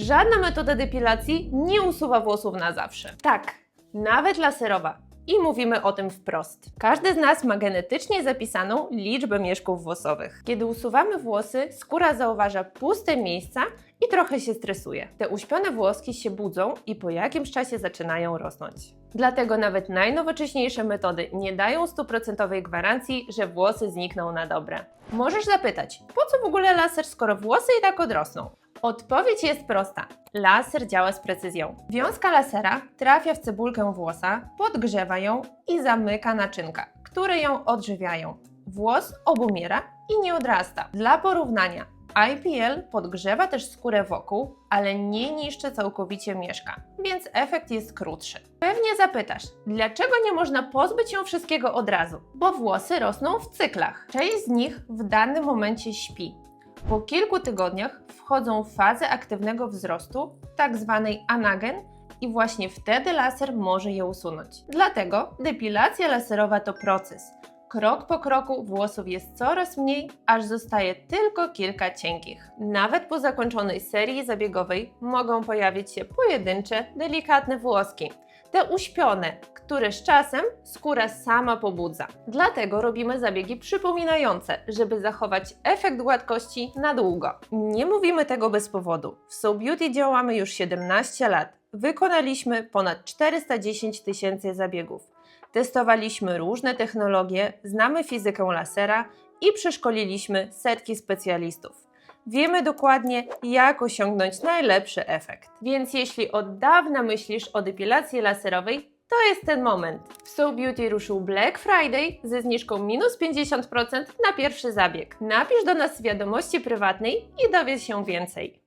Żadna metoda depilacji nie usuwa włosów na zawsze. Tak, nawet laserowa. I mówimy o tym wprost. Każdy z nas ma genetycznie zapisaną liczbę mieszków włosowych. Kiedy usuwamy włosy, skóra zauważa puste miejsca i trochę się stresuje. Te uśpione włoski się budzą i po jakimś czasie zaczynają rosnąć. Dlatego nawet najnowocześniejsze metody nie dają stuprocentowej gwarancji, że włosy znikną na dobre. Możesz zapytać, po co w ogóle laser, skoro włosy i tak odrosną? Odpowiedź jest prosta. Laser działa z precyzją. Wiązka lasera trafia w cebulkę włosa, podgrzewa ją i zamyka naczynka, które ją odżywiają. Włos obumiera i nie odrasta. Dla porównania, IPL podgrzewa też skórę wokół, ale nie niszczy całkowicie mieszka, więc efekt jest krótszy. Pewnie zapytasz, dlaczego nie można pozbyć się wszystkiego od razu? Bo włosy rosną w cyklach. Część z nich w danym momencie śpi, po kilku tygodniach wchodzą w fazę aktywnego wzrostu, tak zwanej anagen, i właśnie wtedy laser może je usunąć. Dlatego depilacja laserowa to proces. Krok po kroku włosów jest coraz mniej, aż zostaje tylko kilka cienkich. Nawet po zakończonej serii zabiegowej mogą pojawić się pojedyncze, delikatne włoski. Te uśpione, które z czasem skóra sama pobudza. Dlatego robimy zabiegi przypominające, żeby zachować efekt gładkości na długo. Nie mówimy tego bez powodu. W So Beauty działamy już 17 lat. Wykonaliśmy ponad 410 tysięcy zabiegów. Testowaliśmy różne technologie, znamy fizykę lasera i przeszkoliliśmy setki specjalistów. Wiemy dokładnie, jak osiągnąć najlepszy efekt. Więc jeśli od dawna myślisz o depilacji laserowej, to jest ten moment. W So Beauty ruszył Black Friday ze zniżką minus 50% na pierwszy zabieg. Napisz do nas wiadomości prywatnej i dowiedz się więcej.